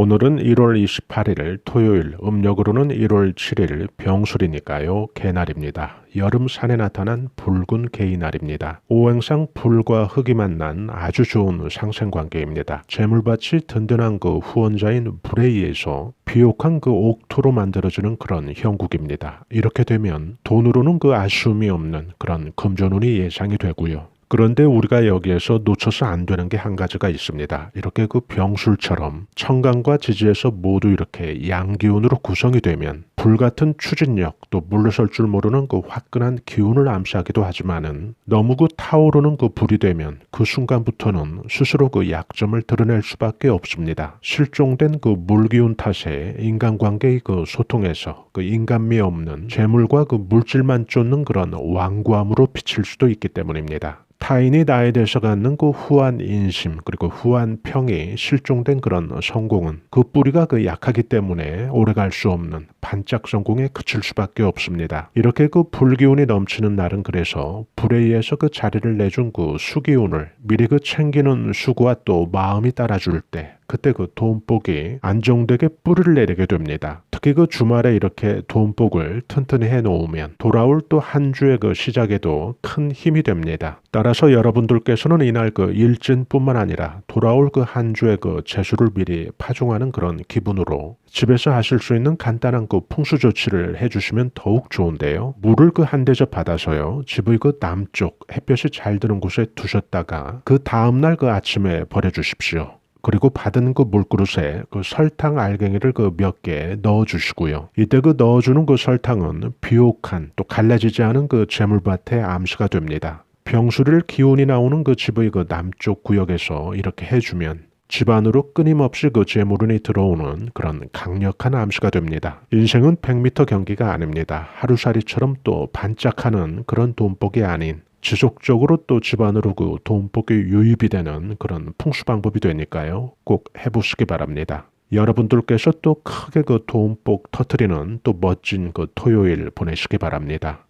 오늘은 1월 28일 토요일, 음력으로는 1월 7일 병술이니까요. 개날입니다. 여름 산에 나타난 붉은 개이날입니다. 오행상 불과 흙이 만난 아주 좋은 상생관계입니다. 재물밭이 든든한 그 후원자인 의해서 비옥한 그 옥토로 만들어지는 그런 형국입니다. 이렇게 되면 돈으로는 그 아쉬움이 없는 그런 금전운이 예상이 되고요. 그런데 우리가 여기에서 놓쳐서 안 되는 게 한 가지가 있습니다. 이렇게 그 병술처럼 청강과 지지에서 모두 이렇게 양기운으로 구성이 되면 불같은 추진력 또 물러설 줄 모르는 그 화끈한 기운을 암시하기도 하지만은 너무 그 타오르는 그 불이 되면 그 순간부터는 스스로 그 약점을 드러낼 수밖에 없습니다. 실종된 그 물기운 탓에 인간관계의 그 소통에서 그 인간미 없는 재물과 그 물질만 쫓는 그런 완고함으로 비칠 수도 있기 때문입니다. 타인이 나에 대해서 갖는 그 후한 인심 그리고 후한 평이 실종된 그런 성공은 그 뿌리가 그 약하기 때문에 오래갈 수 없는 반짝 성공에 그칠 수밖에 없습니다. 이렇게 그 불기운이 넘치는 날은 그래서 불에 의해서 그 자리를 내준 그 수기운을 미리 그 챙기는 수고와 또 마음이 따라줄 때 그때 그 돈복이 안정되게 뿌리를 내리게 됩니다. 특히 그 주말에 이렇게 돈복을 튼튼히 해 놓으면 돌아올 또 한 주의 그 시작에도 큰 힘이 됩니다. 따라서 여러분들께서는 이날 그 일진뿐만 아니라 돌아올 그 한 주의 그 재수를 미리 파종하는 그런 기분으로 집에서 하실 수 있는 간단한 그 풍수 조치를 해주시면 더욱 좋은데요. 물을 그 한 대접 받아서요. 집의 그 남쪽 햇볕이 잘 드는 곳에 두셨다가 그 다음날 그 아침에 버려주십시오. 그리고 받은 그 물그릇에 그 설탕 알갱이를 그 몇 개 넣어 주시고요. 이때 그 넣어 주는 그 설탕은 비옥한 또 갈라지지 않은 그 재물밭의 암시가 됩니다. 병수를 기운이 나오는 그 집의 그 남쪽 구역에서 이렇게 해주면 집안으로 끊임없이 그 재물운이 들어오는 그런 강력한 암시가 됩니다. 인생은 100m 경기가 아닙니다. 하루살이처럼 또 반짝하는 그런 돈복이 아닌 지속적으로 또 집안으로 그 돈복이 유입이 되는 그런 풍수 방법이 되니까요. 꼭 해보시기 바랍니다. 여러분들께서 또 크게 그 돈복 터트리는 또 멋진 그 토요일 보내시기 바랍니다.